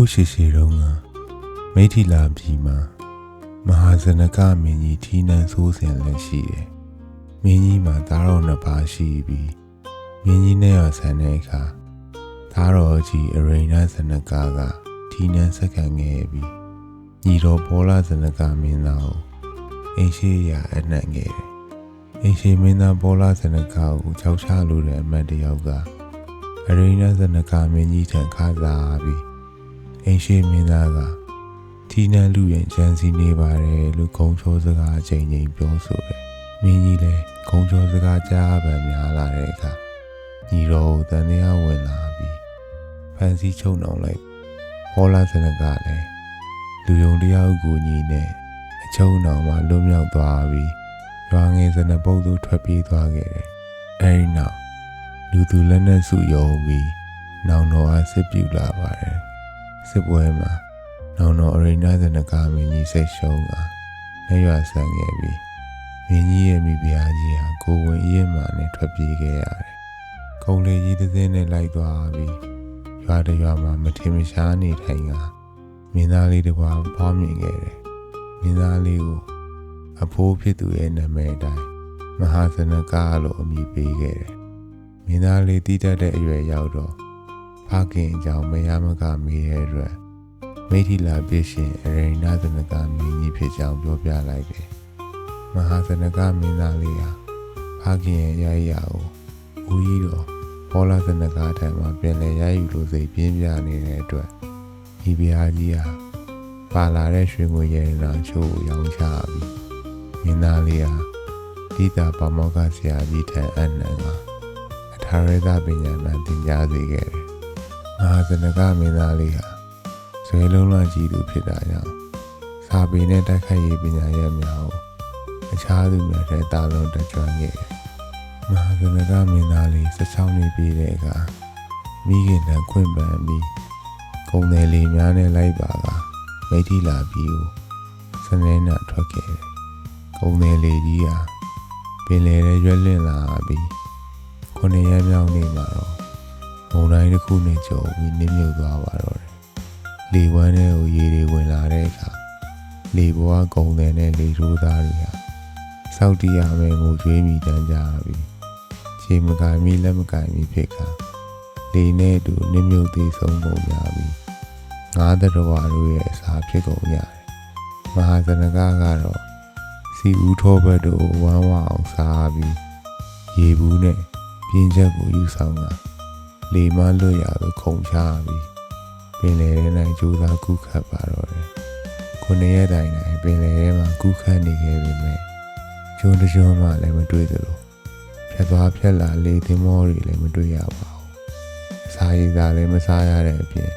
းရှိရှိတုန်းကမိထီလာပြည်မှာမဟာဇနကမင်းကြီးထီးနှံဆိုးစင်လည်းရှိတယ်။မင်းကြီးမှာသားတော်နှစ်ပါးရှိပြီးမင်းကြီးနဲ့ရဆန်တဲ့အခါသားတော်ကြီးအရိဏဇနကကထီးနှံဆက်ခံခဲ့ပြီးညီတော်ဘောလာဇနကမင်းသားကိုအိမ်ရှိရာအနှံ့ခဲ့တယ်။အိမ်ရှိမင်းသားဘောလာဇနကကိုကြောက်ချလို့တဲ့အမတ်တယောက်ကအရိဏဇနကမင်းကြီးထံခါစားပြီး အိမ်ရှိမင်းသားကထီးနှံလူရင်ကြံစီနေပါတယ်လို့ဂုံချောစကားအချိန်ချင်းပြောဆိုတယ်။မင်းကြီးလည်းဂုံချောစကားကြားပံများလာတဲ့အခါညီတော်ကိုတန်တရားဝင်လာပြီးဖန်စီချုံနှောင်လိုက်ဟောလာစနကလည်းလူယုံတရားကိုညီနဲ့အချုံနှောင်မှလွတ်မြောက်သွားပြီးရွာငယ်စနပုတ်သူထွက်ပြေးသွားခဲ့တယ်။အဲဒီနောက်လူသူလက်နက်စုယုံပြီးနောင်တော်အားစစ်ပြူလာပါတယ်။ စစ်ပွဲမှာနောင်တော်အရိဏဇနကမင်းကြီးဆက်ရှုံးတာလက်ရွာဆန်ခဲ့ပြီးမင်းကြီးရဲ့မိဖုရားကြီးဟာကိုယ်ဝင်ရဲမှနဲ့ထွက်ပြေးခဲ့ရတယ်။ကုံလေကြီးတစ်စင်းနဲ့လိုက်သွားပြီးရွာတရွာမှာမထင်မရှားနေထိုင်ကမင်းသားလေးတစ်ပါးဖွားမြင်ခဲ့တယ်။မင်းသားလေးကိုအဖိုးဖြစ်သူရဲ့နာမည်အတိုင်းမဟာဇနကလို့အမည်ပေးခဲ့တယ်။မင်းသားလေးတည်တတ်တဲ့အရွယ်ရောက်တော့ ဖခင်အကြောင်းမရမကမေးတဲ့အတွက်မိထီလာပြည့်ရှင်အရိဏသနကမင်းကြီးဖြစ်ကြောင်းပြောပြလိုက်တယ်။မဟာသနကမင်းသားလေးဟာဖခင်ရဲ့ရရကိုဦးကြီးတော်ဘောလာသနကထံမှာပြန်လည်ရယူလို့စိတ်ပြင်းပြနေတဲ့အတွက်ဒီဘုရားကြီးဟာပါလာတဲ့ရွှေငွေရတနာချို့ကိုရောင်းချပြီးမင်းသားလေးဟာဒီတာပမောကဆရာကြီးထံအနံကအထာရသပညာမှန်သင်ကြားစေခဲ့တယ်။ မဟာသနကမင်းသားလေးဟာဇွဲလုံးလွှမ်းကြည့်သူဖြစ်တာကြောင့်စာပေနဲ့တိုက်ခိုက်ရေးပညာရပ်များကိုအခြားသူများထက်တာလုံးတက်ကြွခဲ့တယ်။မဟာကနကမင်းသားလေး16နှစ်ပြည့်တဲ့အခါမိခင်တန်ခွင့်ပန်ပြီးကုံတယ်လေးများနဲ့လိုက်ပါကမိထီလာပြီးကိုစနေနာထွက်ခဲ့တယ်။ကုံတယ်လေးကြီးဟာပင်လယ်ထဲရွက်လင့်လာပြီးခုနှစ်ရက်မြောက်နေ့မှာတော့ မုန်တိုင်းတစ်ခုနဲ့ကြုံပြီးနစ်မြုပ်သွားပါတော့တယ်လေဝမ်းထဲကိုရေတွေဝင်လာတဲ့အခါလေဘွားကုံတယ်နဲ့လေထိုးသားတွေဟာစောက်တီးရမယ်ငိုကြွေးမိတန်းကြပြီးခြေမကင်မီလက်မကင်မီဖြစ်ကလေနဲ့အတူနစ်မြုပ်သေးဆုံးပုံများပြီးငါးတရဝါတို့ရဲ့အစာဖြစ်ကုန်ရတယ်မဟာဇနကကတော့စီဦးထောဘတ်တို့ဝမ်းဝအောင်စားပြီးရေဘူးနဲ့ပြင်းချက်ကိုယူဆောင်တာ လေမလွတ်ရလို့ခုံချပြီးပင်လယ်ထဲ၌ကြိုးစားကူးခတ်ပါတော့တယ်။ခုနှစ်ရက်တိုင်တိုင်ပင်လယ်ထဲမှာကူးခတ်နေခဲ့ပေမဲ့ကျုံတစ်ကျုံမှလည်းမတွေ့သလိုဖြတ်သွားဖြတ်လာလေသင်းမောတွေလည်းမတွေ့ရပါဘူး။အစာရည်သာလည်းမစားရတဲ့အပြင်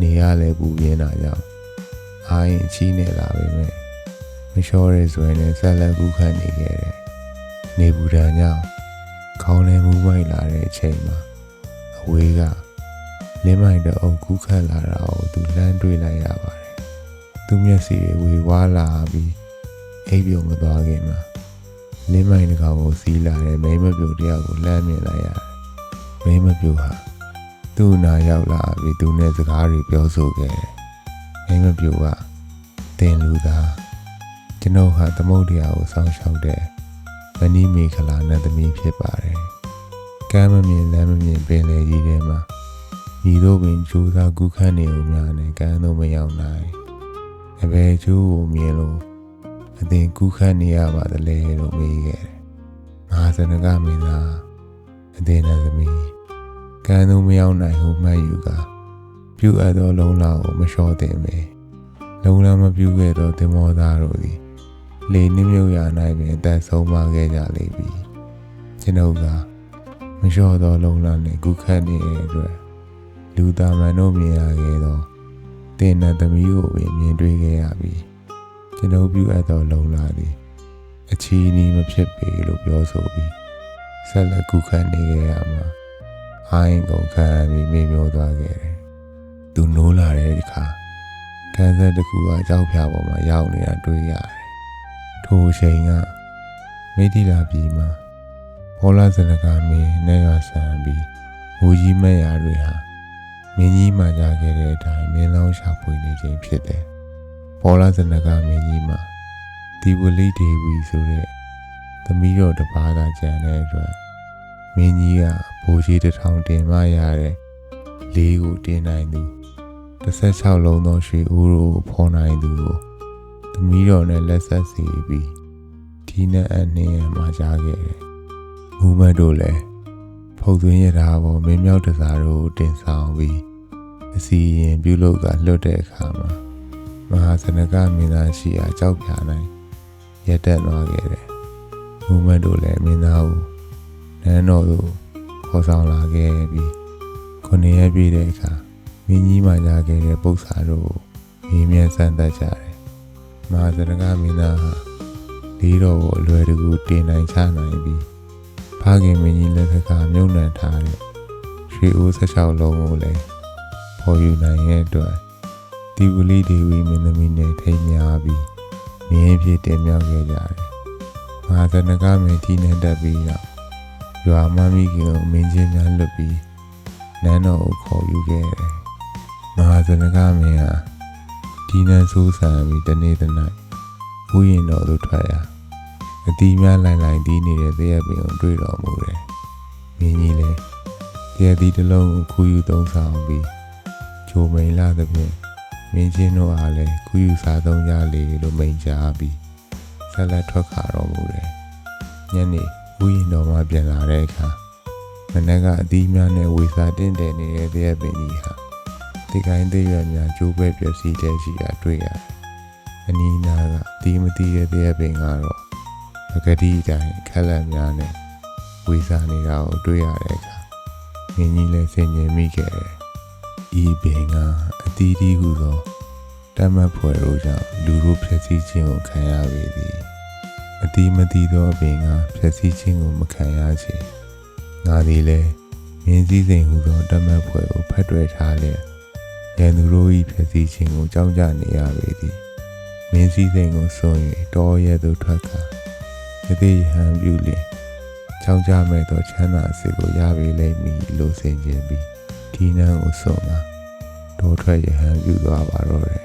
နေရလည်းပူပြင်းတာကြောင့်အာရင်အချီးနဲ့လာပေမဲ့မလျှောရဲဆိုရင်လည်းဆက်လက်ကူးခတ်နေခဲ့တယ်။နေပူဒဏ်ကြောင့်ခေါင်းလည်းမူးမိုက်လာတဲ့အချိန်မှာအ ဝေးကလင်းမိုင်တော့အုပ်ကူးခတ်လာတာကိုသူလှမ်းတွေ့လိုက်ရပါတယ်။သူမျက်စိတွေဝေဝါးလာပြီးအိပ်ပြုံမသွားခင်မှာလင်းမိုင်တစ်ကောင်ကိုစီးလာတဲ့မိန်းမပြိုတယောက်ကိုလှမ်းမြင်လိုက်ရတယ်။မိန်းမပြိုဟာသူ့နာရောက်လာပြီးသူနဲ့စကားတွေပြောဆိုခဲ့တယ်။မိန်းမပြိုကတင်လူသားကျွန်ုပ်ဟာသမုတ်တရားကိုစောင့်ရှောက်တဲ့မနီးမေခလာနဲ့သမီးဖြစ်ပါတယ်။ ကမ်းမမြင်လမ်းမမြင်ပင်လေကြီးထဲမှာညီတို့ပင်ကြိုးစားကူးခတ်နေုံများနဲ့ကမ်းတော့မရောက်နိုင်အဘယ်ကျိုးကိုမြင်လို့အသင်ကူးခတ်နေရပါသလဲလို့မေးခဲ့တယ်။ငါစနကမင်းသားအသင်နဲ့သမီးကမ်းတော့မရောက်နိုင်ဟုမှတ်ယူကပြုအပ်သောလုံလောက်ကိုမလျှော့တင်ပေလုံလမပြုခဲ့သောတင်မောသားတို့သည်လေနှမြုပ်ရာ၌ပင်အသက်ဆုံးမခဲ့ကြလိမ့်ပြီ။ကျွန်ုပ်က မလျှော့သောလုံလောက်နှင့်ကူးခတ်နေတဲ့အတွက်လူသားမန်တို့မြင်ရခဲ့သောတင်နတ်သမီးကိုပင်မြင်တွေ့ခဲ့ရပြီးကျွန်ုပ်ပြုအပ်သောလုံလာသည်အချီးနီးမဖြစ်ပေလို့ပြောဆိုပြီးဆက်လက်ကူခတ်နေခဲ့ရမှာအိုင်းကုန်ခံပြီးမေ့မျောသွားခဲ့တယ်။သူနိုးလာတဲ့အခါကန်းဆက်တစ်ခုကကြောက်ဖြာပေါ်မှာရောက်နေတာတွေ့ရတယ်။ထိုအချိန်ကမိတိလာပြည်မှာ ဘောလာစနကမင်းနဲ့ရဆန်ပြီးမူကြီးမဲ့ရာတွေဟာမမင်းကြီးမှကြားခဲ့တဲ့အတိုင်းမင်းလောင်းရှာဖွေနေခြင်းဖြစ်တယ်ပေါ်လာဇနကမင်းကြီးမှာဒီဝလိဒေဝီဆိုတဲ့သမီးတော်တစ်ပါးသာကျန်တဲ့အတွက်မင်းကြီးကဘိုးကြီးတစ်ထောင်တင်မရတဲ့လေးကိုတင်နိုင်သူ16လုံးသောရွှေဦးကိုဖော်နိုင်သူကိုသမီးတော်နဲ့လက်ဆက်စီပြီးဒီနဲ့အနှင်းရမှာကြားခဲ့တယ်။ မူမတ်တို့လည်းဖုတ်သွင်းရတာပေါ်မင်းမြောက်တစားတို့ကိုတင်ဆောင်ပြီးအစီရင်ပြုလုပ်ကလွတ်တဲ့အခါမှာမဟာစနကမင်းသားရှိအားကြောက်ပြနိုင်ရက်တက်သွားခဲ့တယ်။မူမတ်တို့လည်းမင်းသားကိုနန်းတော်သို့ခေါ်ဆောင်လာခဲ့ပြီးခုနှစ်ရက်ပြည့်တဲ့အခါမင်းကြီးမှညာခဲ့တဲ့ပု္ပ္ပာတို့ကိုမြင်းမြန်ဆန်းသက်ကြတယ်။မဟာစနကမင်းသားဟာလေးတော်ကိုအလွယ်တကူတင်နိုင်ချနိုင်ပြီးဖ ခင်မင်းကြီးလက်ထက်ကမြုပ်နှံထားတဲ့ရွှေအိုး16လုံးကိုလည်းပေါ်ယူနိုင်ရဲ့အတွက်ဒီဝလီဒေဝီမင်းသမီးနဲ့ထိမ်းများပြီးမြင်းဖြစ်တင်မြောက်ခဲ့ကြတယ်။မဟာစနကမင်းကြီးနဲ့တက်ပြီးတော့ရွာမမိခင်ကိုမင်းချင်းများလွတ်ပြီးနန်းတော်ကိုခေါ်ယူခဲ့တယ်။မဟာစနကမင်းဟာဒီနန်းဆိုးဆန်ပြီးတနေ့တစ်နေ့ဥယျာဉ်တော်သို့ထွက်ရာ အတီးများလိုင်လိုင်တီးနေတဲ့သရက်ပင်ကိုတွေ့တော်မူတယ်။မင်းကြီးလည်းသရက်တီးတစ်လုံးကိုခူးယူသုံးဆောင်ပြီးဂျိုမိန်လာသဖြင့်မင်းချင်းတို့အားလည်းခူးယူစားသုံးကြလေလို့မိန့်ကြားပြီးဆက်လက်ထွက်ခါတော်မူတယ်။ညနေဥယျာဉ်တော်မှပြန်လာတဲ့အခါမနက်ကအတီးများနဲ့ဝေစာတင့်တယ်နေတဲ့သရက်ပင်ကြီးဟာဒီကိုင်းသေးရွယ်များကျိုးပဲပျက်စီးတဲ့ရှိတာတွေ့ရတယ်။အနီးနားကတီးမတီးတဲ့သရက်ပင်ကတော့ ပကတိအတိုင်းခက်လက်များနဲ့ဝေစာနေတာကိုတွေ့ရတဲ့အခါမင်းကြီးလည်းဆင်ញင်မိခဲ့တယ်။ဤပင်ကအတီးတီးဟုသောတတ်မှတ်ဖွယ်တို့ကြောင့်လူတို့ဖြစ်စည်းခြင်းကိုခံရပေသည်။အတီးမတီးသောအပင်ကဖြစ်စည်းခြင်းကိုမခံရချေ။ငါသည်လည်းမင်းစည်းစိမ်ဟုသောတတ်မှတ်ဖွယ်ကိုဖက်တွယ်ထားလျက်ရန်သူတို့၏ဖြစ်စည်းခြင်းကိုကြောက်ကြနေရပေသည်။မင်းစည်းစိမ်ကိုစွန့်၍တောရဲသို့ထွက်ကာ ယသိဟံပြုလျင်ကြောင်းကြမဲ့သောချမ်းသာအစစ်ကိုရပေလိမ့်မည်လို့ဆင်ခြင်ပြီးဒီနန်းကိုစွန့်မှာတောထွက်ယဟန်ပြုသွားပါတော့တယ်